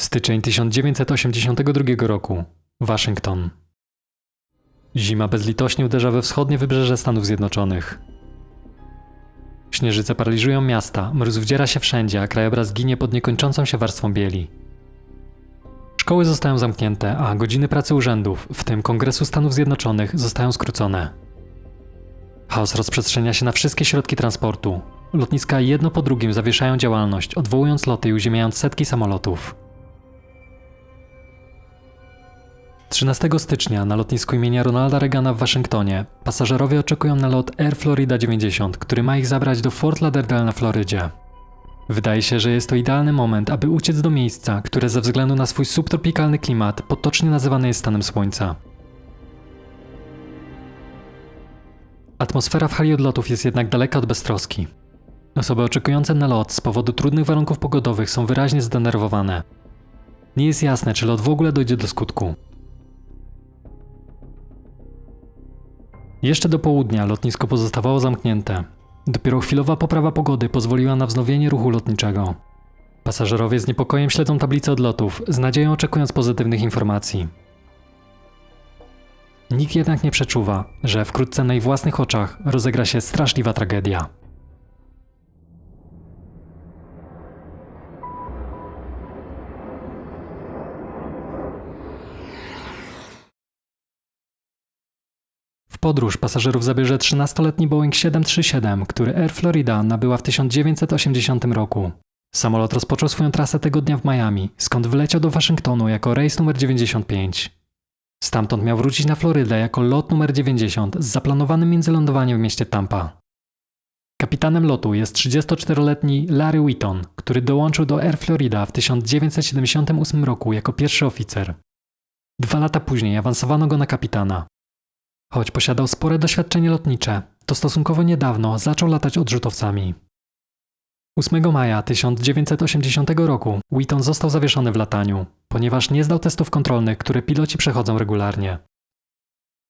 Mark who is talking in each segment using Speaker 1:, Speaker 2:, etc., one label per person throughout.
Speaker 1: Styczeń 1982 roku. Waszyngton. Zima bezlitośnie uderza we wschodnie wybrzeże Stanów Zjednoczonych. Śnieżyce paraliżują miasta, mróz wdziera się wszędzie, a krajobraz ginie pod niekończącą się warstwą bieli. Szkoły zostają zamknięte, a godziny pracy urzędów, w tym Kongresu Stanów Zjednoczonych, zostają skrócone. Chaos rozprzestrzenia się na wszystkie środki transportu. Lotniska jedno po drugim zawieszają działalność, odwołując loty i uziemiając setki samolotów. 13 stycznia na lotnisku imienia Ronalda Reagana w Waszyngtonie pasażerowie oczekują na lot Air Florida 90, który ma ich zabrać do Fort Lauderdale na Florydzie. Wydaje się, że jest to idealny moment, aby uciec do miejsca, które ze względu na swój subtropikalny klimat potocznie nazywane jest stanem słońca. Atmosfera w hali odlotów jest jednak daleka od beztroski. Osoby oczekujące na lot z powodu trudnych warunków pogodowych są wyraźnie zdenerwowane. Nie jest jasne, czy lot w ogóle dojdzie do skutku. Jeszcze do południa lotnisko pozostawało zamknięte. Dopiero chwilowa poprawa pogody pozwoliła na wznowienie ruchu lotniczego. Pasażerowie z niepokojem śledzą tablicę odlotów, z nadzieją oczekując pozytywnych informacji. Nikt jednak nie przeczuwa, że wkrótce na ich własnych oczach rozegra się straszliwa tragedia. Podróż pasażerów zabierze 13-letni Boeing 737, który Air Florida nabyła w 1980 roku. Samolot rozpoczął swoją trasę tego dnia w Miami, skąd wleciał do Waszyngtonu jako rejs numer 95. Stamtąd miał wrócić na Florydę jako lot numer 90 z zaplanowanym międzylądowaniem w mieście Tampa. Kapitanem lotu jest 34-letni Larry Wheaton, który dołączył do Air Florida w 1978 roku jako pierwszy oficer. Dwa lata później awansowano go na kapitana. Choć posiadał spore doświadczenie lotnicze, to stosunkowo niedawno zaczął latać odrzutowcami. 8 maja 1980 roku Wheaton został zawieszony w lataniu, ponieważ nie zdał testów kontrolnych, które piloci przechodzą regularnie.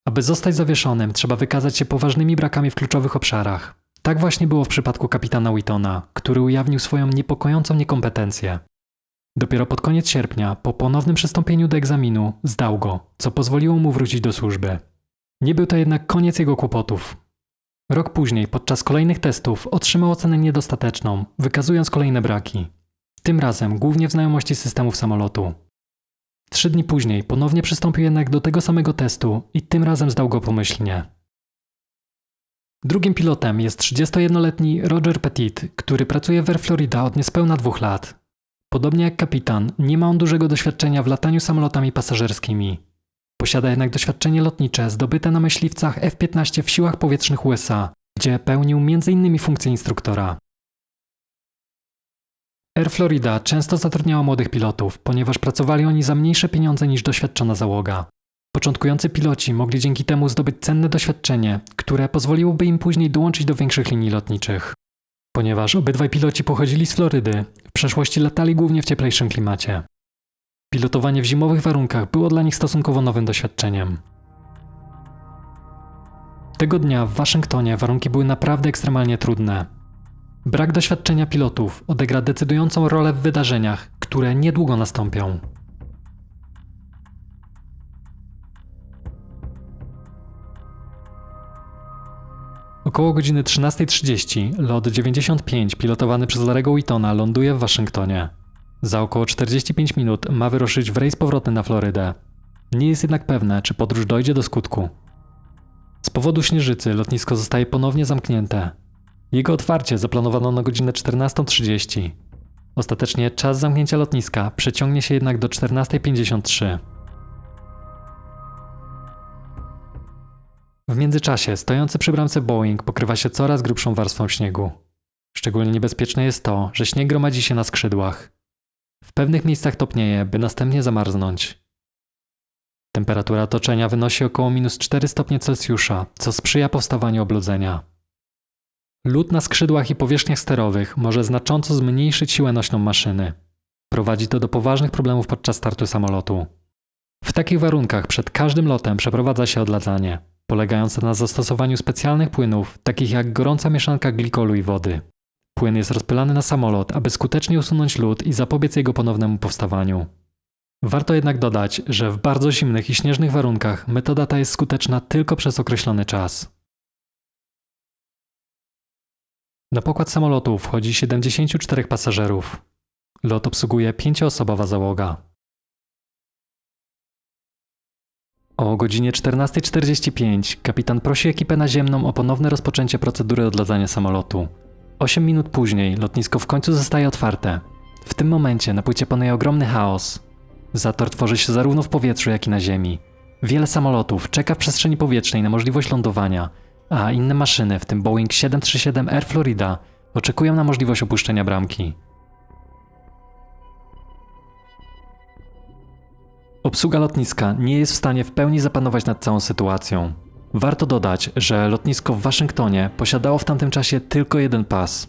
Speaker 1: Aby zostać zawieszonym, trzeba wykazać się poważnymi brakami w kluczowych obszarach. Tak właśnie było w przypadku kapitana Wheatona, który ujawnił swoją niepokojącą niekompetencję. Dopiero pod koniec sierpnia, po ponownym przystąpieniu do egzaminu, zdał go, co pozwoliło mu wrócić do służby. Nie był to jednak koniec jego kłopotów. Rok później, podczas kolejnych testów, otrzymał ocenę niedostateczną, wykazując kolejne braki. Tym razem głównie w znajomości systemów samolotu. Trzy dni później ponownie przystąpił jednak do tego samego testu i tym razem zdał go pomyślnie. Drugim pilotem jest 31-letni Roger Petit, który pracuje w Air Florida od niespełna dwóch lat. Podobnie jak kapitan, nie ma on dużego doświadczenia w lataniu samolotami pasażerskimi. Posiada jednak doświadczenie lotnicze zdobyte na myśliwcach F-15 w siłach powietrznych USA, gdzie pełnił m.in. funkcję instruktora. Air Florida często zatrudniała młodych pilotów, ponieważ pracowali oni za mniejsze pieniądze niż doświadczona załoga. Początkujący piloci mogli dzięki temu zdobyć cenne doświadczenie, które pozwoliłoby im później dołączyć do większych linii lotniczych. Ponieważ obydwaj piloci pochodzili z Florydy, w przeszłości latali głównie w cieplejszym klimacie. Pilotowanie w zimowych warunkach było dla nich stosunkowo nowym doświadczeniem. Tego dnia w Waszyngtonie warunki były naprawdę ekstremalnie trudne. Brak doświadczenia pilotów odegra decydującą rolę w wydarzeniach, które niedługo nastąpią. Około godziny 13.30 lot 95 pilotowany przez Larego Whitona ląduje w Waszyngtonie. Za około 45 minut ma wyruszyć w rejs powrotny na Florydę. Nie jest jednak pewne, czy podróż dojdzie do skutku. Z powodu śnieżycy lotnisko zostaje ponownie zamknięte. Jego otwarcie zaplanowano na godzinę 14.30. Ostatecznie czas zamknięcia lotniska przeciągnie się jednak do 14.53. W międzyczasie stojący przy bramce Boeing pokrywa się coraz grubszą warstwą śniegu. Szczególnie niebezpieczne jest to, że śnieg gromadzi się na skrzydłach. Pewnych miejscach topnieje, by następnie zamarznąć. Temperatura otoczenia wynosi około minus 4 stopnie Celsjusza, co sprzyja powstawaniu obludzenia. Lód na skrzydłach i powierzchniach sterowych może znacząco zmniejszyć siłę nośną maszyny. Prowadzi to do poważnych problemów podczas startu samolotu. W takich warunkach przed każdym lotem przeprowadza się odladzanie, polegające na zastosowaniu specjalnych płynów, takich jak gorąca mieszanka glikolu i wody. Płyn jest rozpylany na samolot, aby skutecznie usunąć lód i zapobiec jego ponownemu powstawaniu. Warto jednak dodać, że w bardzo zimnych i śnieżnych warunkach metoda ta jest skuteczna tylko przez określony czas. Na pokład samolotu wchodzi 74 pasażerów. Lot obsługuje pięcioosobowa załoga. O godzinie 14.45 kapitan prosi ekipę naziemną o ponowne rozpoczęcie procedury odladzania samolotu. 8 minut później lotnisko w końcu zostaje otwarte. W tym momencie na płycie panuje ogromny chaos. Zator tworzy się zarówno w powietrzu, jak i na ziemi. Wiele samolotów czeka w przestrzeni powietrznej na możliwość lądowania, a inne maszyny, w tym Boeing 737 Air Florida, oczekują na możliwość opuszczenia bramki. Obsługa lotniska nie jest w stanie w pełni zapanować nad całą sytuacją. Warto dodać, że lotnisko w Waszyngtonie posiadało w tamtym czasie tylko jeden pas.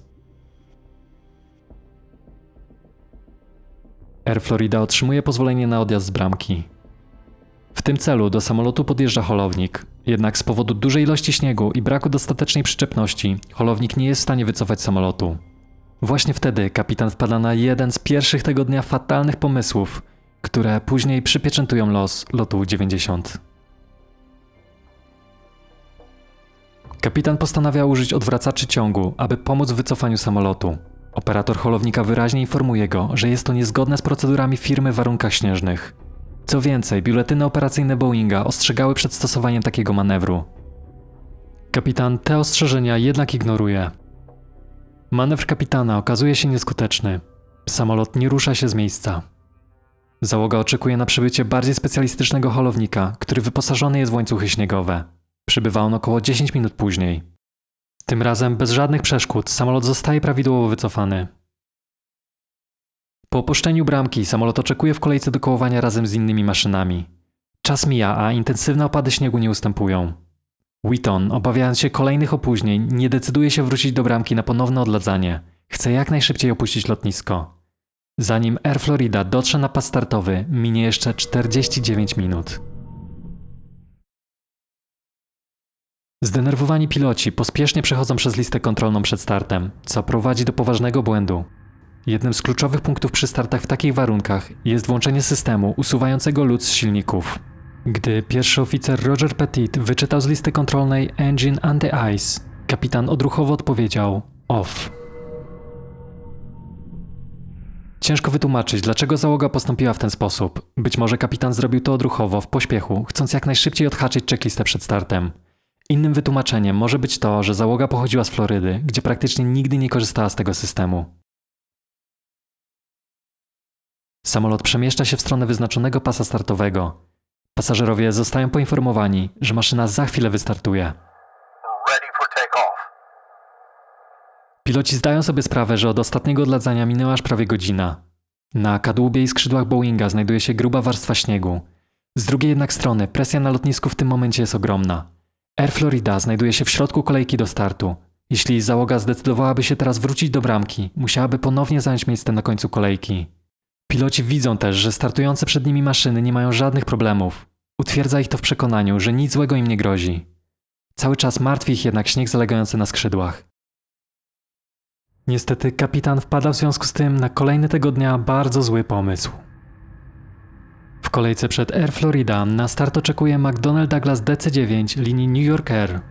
Speaker 1: Air Florida otrzymuje pozwolenie na odjazd z bramki. W tym celu do samolotu podjeżdża holownik, jednak z powodu dużej ilości śniegu i braku dostatecznej przyczepności, holownik nie jest w stanie wycofać samolotu. Właśnie wtedy kapitan wpada na jeden z pierwszych tego dnia fatalnych pomysłów, które później przypieczętują los lotu 90. Kapitan postanawia użyć odwracaczy ciągu, aby pomóc w wycofaniu samolotu. Operator holownika wyraźnie informuje go, że jest to niezgodne z procedurami firmy w warunkach śnieżnych. Co więcej, biuletyny operacyjne Boeinga ostrzegały przed stosowaniem takiego manewru. Kapitan te ostrzeżenia jednak ignoruje. Manewr kapitana okazuje się nieskuteczny. Samolot nie rusza się z miejsca. Załoga oczekuje na przybycie bardziej specjalistycznego holownika, który wyposażony jest w łańcuchy śniegowe. Przybywa on około 10 minut później. Tym razem bez żadnych przeszkód samolot zostaje prawidłowo wycofany. Po opuszczeniu bramki samolot oczekuje w kolejce do kołowania razem z innymi maszynami. Czas mija, a intensywne opady śniegu nie ustępują. Wheaton, obawiając się kolejnych opóźnień, nie decyduje się wrócić do bramki na ponowne odladzanie. Chce jak najszybciej opuścić lotnisko. Zanim Air Florida dotrze na pas startowy, minie jeszcze 49 minut. Zdenerwowani piloci pospiesznie przechodzą przez listę kontrolną przed startem, co prowadzi do poważnego błędu. Jednym z kluczowych punktów przy startach w takich warunkach jest włączenie systemu usuwającego lód z silników. Gdy pierwszy oficer Roger Petit wyczytał z listy kontrolnej Engine Anti-Ice, kapitan odruchowo odpowiedział OFF. Ciężko wytłumaczyć, dlaczego załoga postąpiła w ten sposób. Być może kapitan zrobił to odruchowo, w pośpiechu, chcąc jak najszybciej odhaczyć checklistę przed startem. Innym wytłumaczeniem może być to, że załoga pochodziła z Florydy, gdzie praktycznie nigdy nie korzystała z tego systemu. Samolot przemieszcza się w stronę wyznaczonego pasa startowego. Pasażerowie zostają poinformowani, że maszyna za chwilę wystartuje. Piloci zdają sobie sprawę, że od ostatniego odladzania minęła aż prawie godzina. Na kadłubie i skrzydłach Boeinga znajduje się gruba warstwa śniegu. Z drugiej jednak strony presja na lotnisku w tym momencie jest ogromna. Air Florida znajduje się w środku kolejki do startu. Jeśli załoga zdecydowałaby się teraz wrócić do bramki, musiałaby ponownie zająć miejsce na końcu kolejki. Piloci widzą też, że startujące przed nimi maszyny nie mają żadnych problemów. Utwierdza ich to w przekonaniu, że nic złego im nie grozi. Cały czas martwi ich jednak śnieg zalegający na skrzydłach. Niestety kapitan wpada w związku z tym na kolejny tego dnia bardzo zły pomysł. W kolejce przed Air Florida na start oczekuje McDonnell Douglas DC-9 linii New York Air.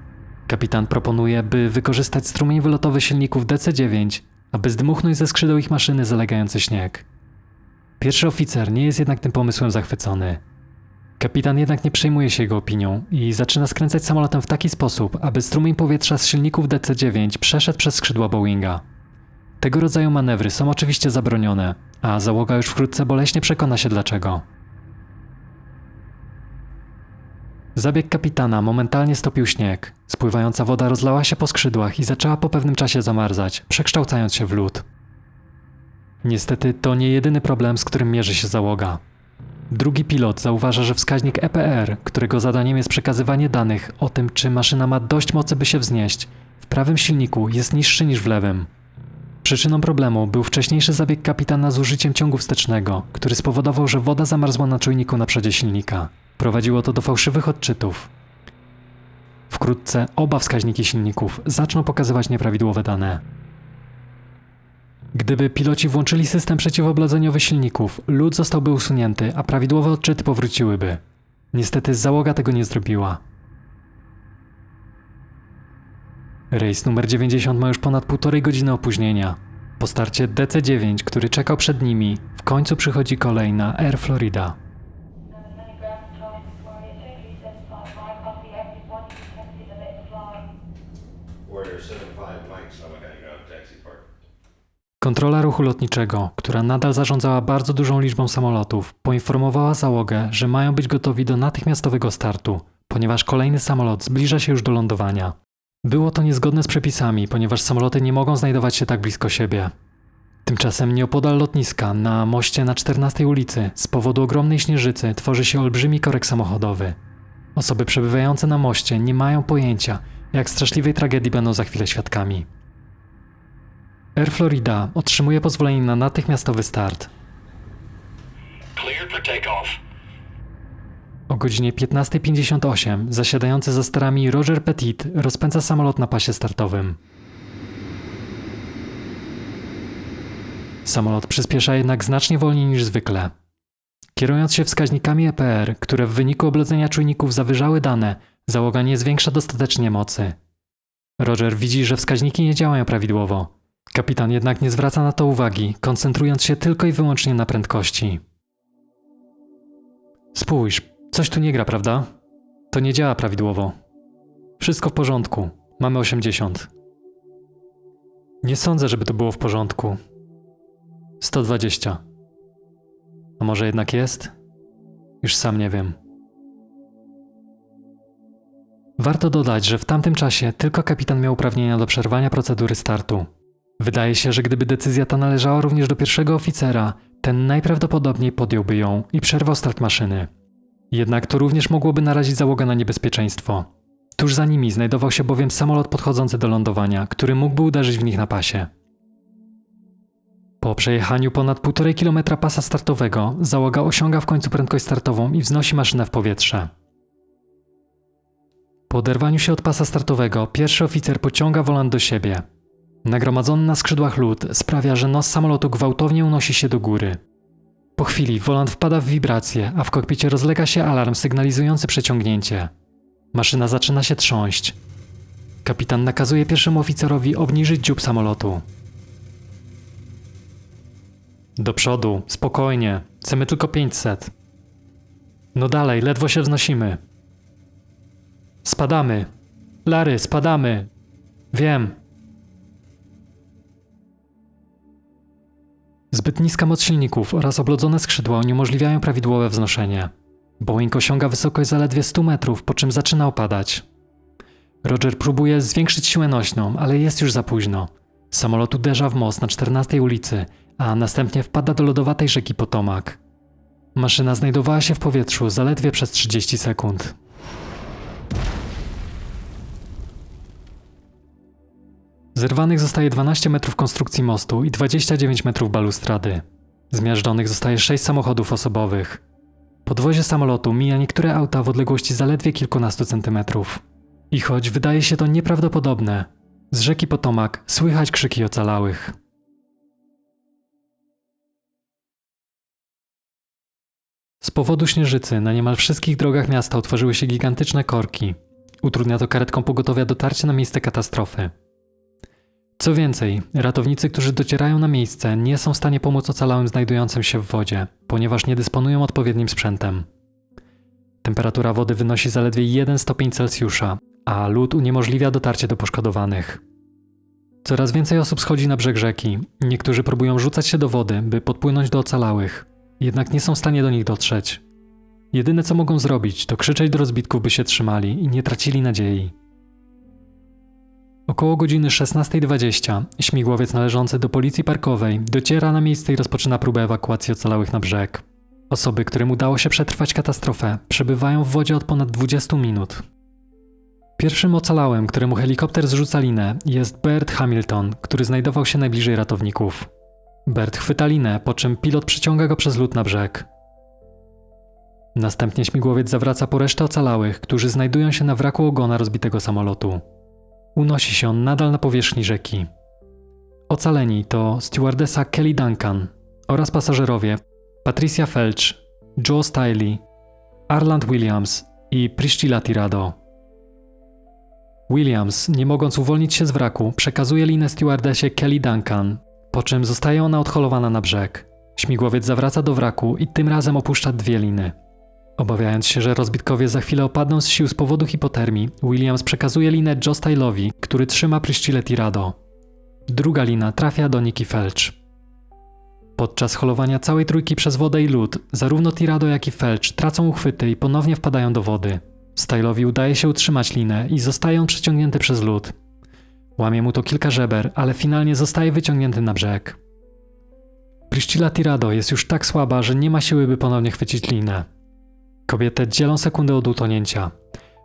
Speaker 1: Kapitan proponuje, by wykorzystać strumień wylotowy silników DC-9, aby zdmuchnąć ze skrzydeł ich maszyny zalegający śnieg. Pierwszy oficer nie jest jednak tym pomysłem zachwycony. Kapitan jednak nie przejmuje się jego opinią i zaczyna skręcać samolotem w taki sposób, aby strumień powietrza z silników DC-9 przeszedł przez skrzydła Boeinga. Tego rodzaju manewry są oczywiście zabronione, a załoga już wkrótce boleśnie przekona się dlaczego. Zabieg kapitana momentalnie stopił śnieg. Spływająca woda rozlała się po skrzydłach i zaczęła po pewnym czasie zamarzać, przekształcając się w lód. Niestety to nie jedyny problem, z którym mierzy się załoga. Drugi pilot zauważa, że wskaźnik EPR, którego zadaniem jest przekazywanie danych o tym, czy maszyna ma dość mocy, by się wznieść, w prawym silniku jest niższy niż w lewym. Przyczyną problemu był wcześniejszy zabieg kapitana z użyciem ciągu wstecznego, który spowodował, że woda zamarzła na czujniku na przodzie silnika. Prowadziło to do fałszywych odczytów. Wkrótce oba wskaźniki silników zaczną pokazywać nieprawidłowe dane. Gdyby piloci włączyli system przeciwobladzeniowy silników, lód zostałby usunięty, a prawidłowe odczyty powróciłyby. Niestety załoga tego nie zrobiła. Rejs numer 90 ma już ponad półtorej godziny opóźnienia. Po starcie DC-9, który czekał przed nimi, w końcu przychodzi kolej na Air Florida. Kontrola ruchu lotniczego, która nadal zarządzała bardzo dużą liczbą samolotów, poinformowała załogę, że mają być gotowi do natychmiastowego startu, ponieważ kolejny samolot zbliża się już do lądowania. Było to niezgodne z przepisami, ponieważ samoloty nie mogą znajdować się tak blisko siebie. Tymczasem nieopodal lotniska, na moście na 14 ulicy, z powodu ogromnej śnieżycy tworzy się olbrzymi korek samochodowy. Osoby przebywające na moście nie mają pojęcia, jak straszliwej tragedii będą za chwilę świadkami. Air Florida otrzymuje pozwolenie na natychmiastowy start. O godzinie 15.58 zasiadający za sterami Roger Petit rozpędza samolot na pasie startowym. Samolot przyspiesza jednak znacznie wolniej niż zwykle. Kierując się wskaźnikami EPR, które w wyniku oblodzenia czujników zawyżały dane, załoga nie zwiększa dostatecznie mocy. Roger widzi, że wskaźniki nie działają prawidłowo. Kapitan jednak nie zwraca na to uwagi, koncentrując się tylko i wyłącznie na prędkości. Spójrz, coś tu nie gra, prawda? To nie działa prawidłowo. Wszystko w porządku. Mamy 80. Nie sądzę, żeby to było w porządku. 120. A może jednak jest? Już sam nie wiem. Warto dodać, że w tamtym czasie tylko kapitan miał uprawnienia do przerwania procedury startu. Wydaje się, że gdyby decyzja ta należała również do pierwszego oficera, ten najprawdopodobniej podjąłby ją i przerwał start maszyny. Jednak to również mogłoby narazić załogę na niebezpieczeństwo. Tuż za nimi znajdował się bowiem samolot podchodzący do lądowania, który mógłby uderzyć w nich na pasie. Po przejechaniu ponad 1,5 km pasa startowego, załoga osiąga w końcu prędkość startową i wznosi maszynę w powietrze. Po oderwaniu się od pasa startowego, pierwszy oficer pociąga wolant do siebie. Nagromadzony na skrzydłach lód sprawia, że nos samolotu gwałtownie unosi się do góry. Po chwili wolant wpada w wibrację, a w kokpicie rozlega się alarm sygnalizujący przeciągnięcie. Maszyna zaczyna się trząść. Kapitan nakazuje pierwszemu oficerowi obniżyć dziób samolotu. Do przodu, spokojnie. Chcemy tylko 500. No dalej, ledwo się wznosimy. Spadamy. Lary, spadamy. Wiem. Zbyt niska moc silników oraz oblodzone skrzydła uniemożliwiają prawidłowe wznoszenie. Boeing osiąga wysokość zaledwie 100 metrów, po czym zaczyna opadać. Roger próbuje zwiększyć siłę nośną, ale jest już za późno. Samolot uderza w most na 14 ulicy, a następnie wpada do lodowatej rzeki Potomac. Maszyna znajdowała się w powietrzu zaledwie przez 30 sekund. Zerwanych zostaje 12 metrów konstrukcji mostu i 29 metrów balustrady. Zmiażdżonych zostaje 6 samochodów osobowych. Podwozie samolotu mija niektóre auta w odległości zaledwie kilkunastu centymetrów. I choć wydaje się to nieprawdopodobne, z rzeki Potomac słychać krzyki ocalałych. Z powodu śnieżycy na niemal wszystkich drogach miasta utworzyły się gigantyczne korki. Utrudnia to karetkom pogotowia dotarcie na miejsce katastrofy. Co więcej, ratownicy, którzy docierają na miejsce, nie są w stanie pomóc ocalałym znajdującym się w wodzie, ponieważ nie dysponują odpowiednim sprzętem. Temperatura wody wynosi zaledwie 1 stopień Celsjusza, a lód uniemożliwia dotarcie do poszkodowanych. Coraz więcej osób schodzi na brzeg rzeki. Niektórzy próbują rzucać się do wody, by podpłynąć do ocalałych, jednak nie są w stanie do nich dotrzeć. Jedyne co mogą zrobić, to krzyczeć do rozbitków, by się trzymali i nie tracili nadziei. Około godziny 16.20 śmigłowiec należący do policji parkowej dociera na miejsce i rozpoczyna próbę ewakuacji ocalałych na brzeg. Osoby, którym udało się przetrwać katastrofę, przebywają w wodzie od ponad 20 minut. Pierwszym ocalałym, któremu helikopter zrzuca linę, jest Bert Hamilton, który znajdował się najbliżej ratowników. Bert chwyta linę, po czym pilot przyciąga go przez lód na brzeg. Następnie śmigłowiec zawraca po resztę ocalałych, którzy znajdują się na wraku ogona rozbitego samolotu. Unosi się on nadal na powierzchni rzeki. Ocaleni to stewardesa Kelly Duncan oraz pasażerowie Patricia Felch, Joe Stiley, Arland Williams i Priscilla Tirado. Williams, nie mogąc uwolnić się z wraku, przekazuje linę stewardesie Kelly Duncan, po czym zostaje ona odholowana na brzeg. Śmigłowiec zawraca do wraku i tym razem opuszcza dwie liny. Obawiając się, że rozbitkowie za chwilę opadną z sił z powodu hipotermii, Williams przekazuje linę Joe Style'owi, który trzyma Priscilla Tirado. Druga lina trafia do Nikki Felch. Podczas holowania całej trójki przez wodę i lód, zarówno Tirado jak i Felch tracą uchwyty i ponownie wpadają do wody. Style'owi udaje się utrzymać linę i zostaje on przeciągnięty przez lód. Łamie mu to kilka żeber, ale finalnie zostaje wyciągnięty na brzeg. Priscilla Tirado jest już tak słaba, że nie ma siły, by ponownie chwycić linę. Kobietę dzielą sekundy od utonięcia.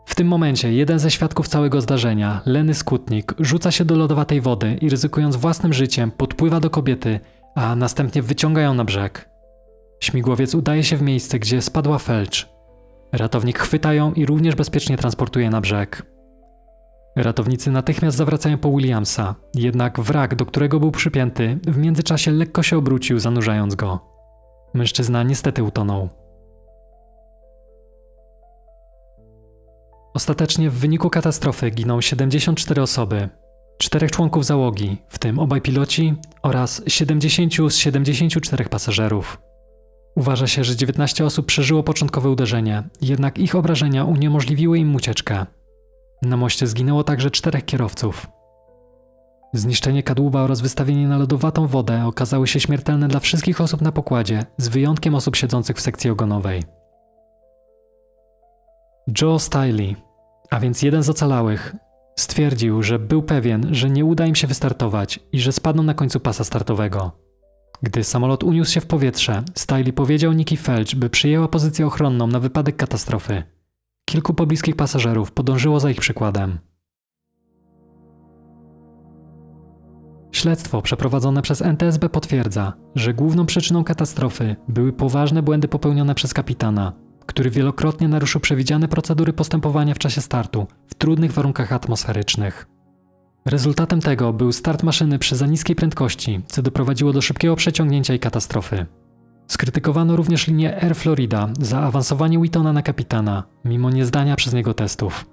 Speaker 1: W tym momencie jeden ze świadków całego zdarzenia, Lenny Skutnik, rzuca się do lodowatej wody i ryzykując własnym życiem podpływa do kobiety, a następnie wyciąga ją na brzeg. Śmigłowiec udaje się w miejsce, gdzie spadła Felcz. Ratownik chwyta ją i również bezpiecznie transportuje na brzeg. Ratownicy natychmiast zawracają po Williamsa, jednak wrak, do którego był przypięty, w międzyczasie lekko się obrócił, zanurzając go. Mężczyzna niestety utonął. Ostatecznie w wyniku katastrofy giną 74 osoby, czterech członków załogi, w tym obaj piloci oraz 70 z 74 pasażerów. Uważa się, że 19 osób przeżyło początkowe uderzenie, jednak ich obrażenia uniemożliwiły im ucieczkę. Na moście zginęło także czterech kierowców. Zniszczenie kadłuba oraz wystawienie na lodowatą wodę okazały się śmiertelne dla wszystkich osób na pokładzie, z wyjątkiem osób siedzących w sekcji ogonowej. Joe Stiley, a więc jeden z ocalałych, stwierdził, że był pewien, że nie uda im się wystartować i że spadną na końcu pasa startowego. Gdy samolot uniósł się w powietrze, Stiley powiedział Nikki Felch, by przyjęła pozycję ochronną na wypadek katastrofy. Kilku pobliskich pasażerów podążyło za ich przykładem. Śledztwo przeprowadzone przez NTSB potwierdza, że główną przyczyną katastrofy były poważne błędy popełnione przez kapitana, który wielokrotnie naruszył przewidziane procedury postępowania w czasie startu w trudnych warunkach atmosferycznych. Rezultatem tego był start maszyny przy za niskiej prędkości, co doprowadziło do szybkiego przeciągnięcia i katastrofy. Skrytykowano również linię Air Florida za awansowanie Whitona na kapitana, mimo niezdania przez niego testów.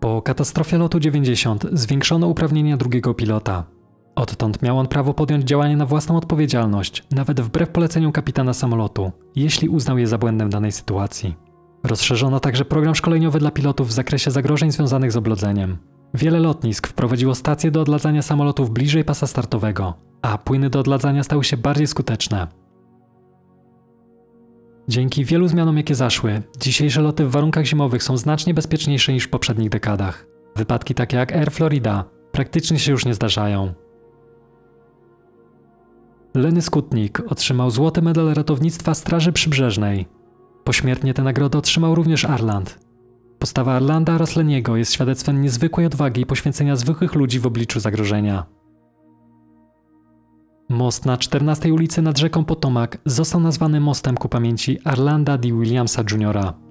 Speaker 1: Po katastrofie lotu 90 zwiększono uprawnienia drugiego pilota. Odtąd miał on prawo podjąć działanie na własną odpowiedzialność, nawet wbrew poleceniu kapitana samolotu, jeśli uznał je za błędem danej sytuacji. Rozszerzono także program szkoleniowy dla pilotów w zakresie zagrożeń związanych z oblodzeniem. Wiele lotnisk wprowadziło stacje do odladzania samolotów bliżej pasa startowego, a płyny do odladzania stały się bardziej skuteczne. Dzięki wielu zmianom, jakie zaszły, dzisiejsze loty w warunkach zimowych są znacznie bezpieczniejsze niż w poprzednich dekadach. Wypadki takie jak Air Florida praktycznie się już nie zdarzają. Lenny Skutnik otrzymał złoty medal ratownictwa Straży Przybrzeżnej. Pośmiertnie tę nagrodę otrzymał również Arland. Postawa Arlanda oraz Leniego jest świadectwem niezwykłej odwagi i poświęcenia zwykłych ludzi w obliczu zagrożenia. Most na 14 ulicy nad rzeką Potomac został nazwany mostem ku pamięci Arlanda D. Williamsa Jr.